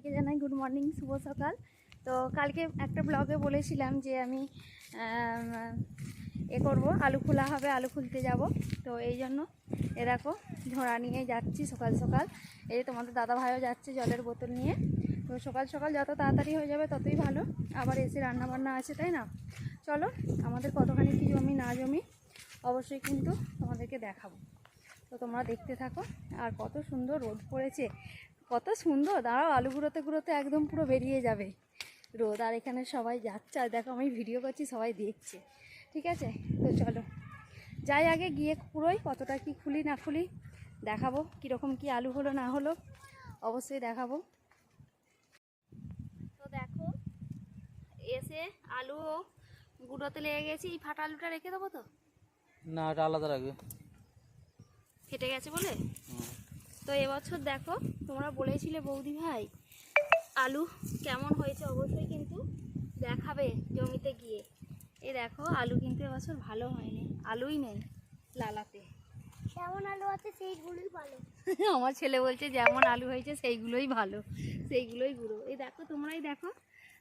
সবাইকে জানাই good morning শুভ সকাল। তো কালকে একটা ব্লগে বলেছিলাম যে আমি এ করব, আলু খোলা হবে, আলু খুলতে যাব। তো এই জন্য এ দেখো, ঝোড়া নিয়ে যাচ্ছি সকাল সকাল। এই যে তোমাদের দাদা ভাইও যাচ্ছে জলের বোতল নিয়ে। তো সকাল সকাল যত তাড়াতাড়ি হয়ে যাবে ততই ভালো। আবার এসে রান্না বান্না আছে, তাই না? চলো, আমাদের কতখানি কি জমি, না জমি, অবশ্যই কিন্তু তোমাদেরকে দেখাবো। তো তোমরা দেখতে থাকো, আর কত সুন্দর রোদ পড়েছে। কত সুন্দর দাঁড়াও আলু গুঁড়োতে গুঁড়োতে একদম পুরো বেরিয়ে যাবে। রোদ আর এখানে সবাই যাচ্ছে আর দেখো আমি ভিডিও করছি সবাই দেখছে। ঠিক আছে? তো চলো যাই আগে গিয়ে পুরোই কতটা কি খুলি না খুলি দেখাবো কীরকম কি আলু হলো না হলো অবশ্যই দেখাবো। তো দেখো এসে আলু গুঁড়োতে লেগে গেছি এই ফাটা আলুটা রেখে দেবো তো? না আলাদা রাখবে। ফেটে গেছে বলে? তো এবছর দেখো তোমরা বলেছিলে বৌদি ভাই আলু কেমন হয়েছে অবশ্যই কিন্তু দেখাবে জমিতে গিয়ে। এই দেখো আলু কিন্তু এবছর ভালো হয়নি আলুই নেই লালাতে। যেমন আলু আছে সেইগুলোই ভালো। আমার ছেলে বলছে যেমন আলু হয়েছে সেইগুলোই ভালো সেইগুলোই গুঁড়ো। এই দেখো তোমরাই দেখো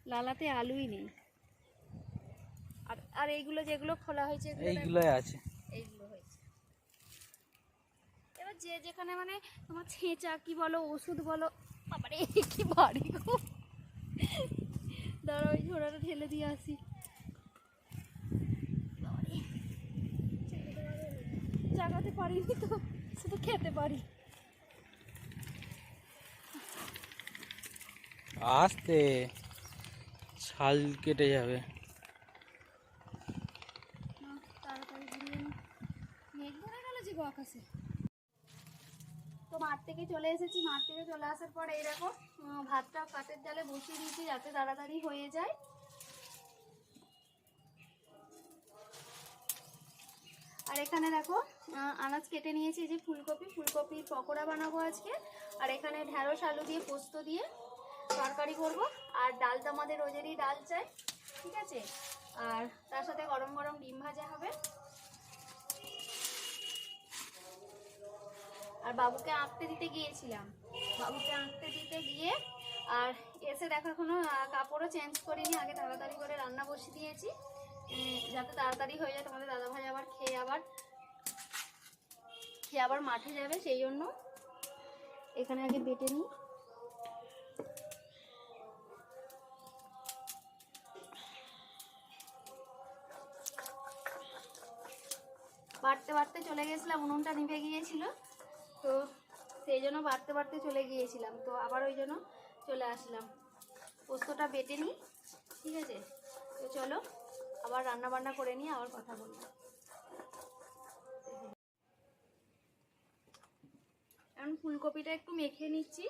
লালাতে আলুই নেই। আর আর এইগুলো যেগুলো খোলা হয়েছে এগুলো এইগুলোই আছে। এইগুলো হয়েছে। এবার যে যেখানে মানে তোমার ছেঁচা কি বলো ওষুধ বলো আবার কি বাড়ি গো। দাঁড়া ওই ঝোড়াটা ঠেলে দিয়ে আসি। জাগাতে পারিনি তো শুধু খেতে পারি। আস্তে ছাল কেটে যাবে। তাড়াতাড়ি মেঘ ধরে গেল যে আকাশে। মাঠ থেকে চলে এসেছি, মাঠ থেকে চলে আসার পর এই দেখো ভাতটা কাঠের জালে বসিয়ে দিয়েছি যাতে তাড়াতাড়ি হয়ে যায়। আর এখানে দেখো আনাজ কেটে নিয়েছি যে ফুলকপি, ফুলকপির পকোড়া বানাবো আজকে। আর এখানে ঢ্যাঁড়স, আলু দিয়ে পোস্ত দিয়ে তরকারি করব। আর ডালটা আমাদের রোজেরই ডাল চাই, ঠিক আছে? আর তার সাথে গরম গরম ডিম ভাজা হবে। আর বাবুকে আঁকতে দিতে গিয়েছিলাম। বাবুকে আঁকতে দিতে গিয়ে আর এসে দেখো এখনও কাপড়ও চেঞ্জ করিনি, আগে তাড়াতাড়ি করে রান্না বসিয়ে দিয়েছি। যাতে তাড়াতাড়ি হয়ে যায়, তোমাদের দাদাভাই আবার খেয়ে আবার খেয়ে আবার মাঠে যাবে, সেই জন্য এখানে আগে বেটে নিই। বাড়তে বাড়তে চলে গেছিলাম, উনুনটা নিভে গিয়েছিল। তো সেই জন্য বাড়তে বাড়তে চলে গিয়েছিলাম। তো আবার ওই জন্য চলে আসলাম। পোস্তটা বেটে নিই, ঠিক আছে? তো চলো, আবার রান্না বান্না করে নিয়ে আবার কথা বলব এখন ফুলকপিটা একটু মেখে নিচ্ছি।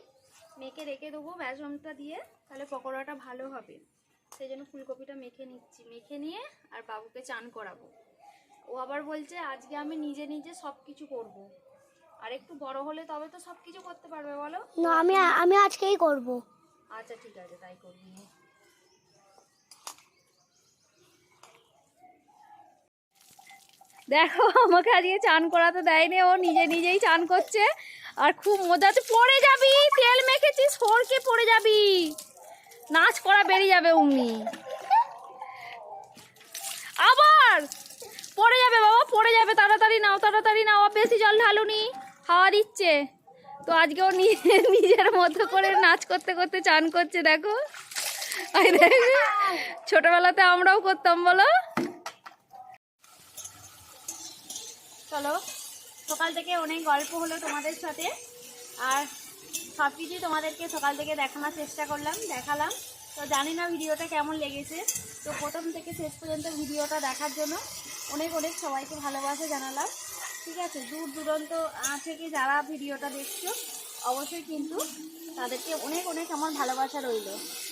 মেখে রেখে দেবো বেসমটা দিয়ে, তাহলে পকোড়াটা ভালো হবে। সেই জন্য ফুলকপিটা মেখে নিচ্ছি। মেখে নিয়ে আর বাবুকে চান করাবো। ও আবার বলছে, আজকে আমি নিজে নিজে সব কিছু করব। আর একটু বড় হলে তবে তো সব কিছু করতে পারবে বলো? না আমি আমি আজকেই করব। আচ্ছা ঠিক আছে তাই করবি। দেখো আমাকে আজকে চান করাতে দেয়নি ও নিজে নিজেই চান করছে। আর খুব মজা পড়ে যাবি তেল মেখেছিস সরকে পড়ে যাবি। নাচ করা বেরিয়ে যাবে অমনি আবার! পড়ে যাবে বাবা পড়ে যাবে তাড়াতাড়ি নাও তাড়াতাড়ি নাও বেশি জল ঢালুনি। হাওয়া দিচ্ছে তো আজকে ও নিজে- নিজের মতো করে নাচ করতে করতে চান করছে দেখো, ছোটবেলাতে আমরাও করতাম বলো। চলো সকাল থেকে অনেক গল্প হলো তোমাদের সাথে। আর সব কিছুই তোমাদেরকে সকাল থেকে দেখানোর চেষ্টা করলাম দেখালাম। তো জানি না ভিডিওটা কেমন লেগেছে। তো প্রথম থেকে শেষ পর্যন্ত ভিডিওটা দেখার জন্য অনেক অনেক সবাইকে ভালোবাসা জানালাম। ঠিক আছে, দূর দূরান্ত থেকে যারা ভিডিওটা দেখছ, অবশ্যই কিন্তু তাদেরকে অনেক অনেক আমার ভালোবাসা রইল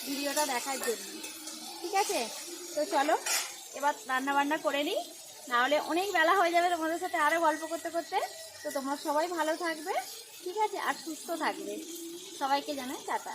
ভিডিওটা দেখার জন্য। ঠিক আছে? তো চলো, এবার রান্না বান্না করে নিই। নাহলে অনেক বেলা হয়ে যাবে তোমাদের সাথে আরও গল্প করতে করতে। তো তোমরা সবাই ভালো থাকবে, ঠিক আছে? আর সুস্থ থাকবে। সবাইকে জানাই টাটা।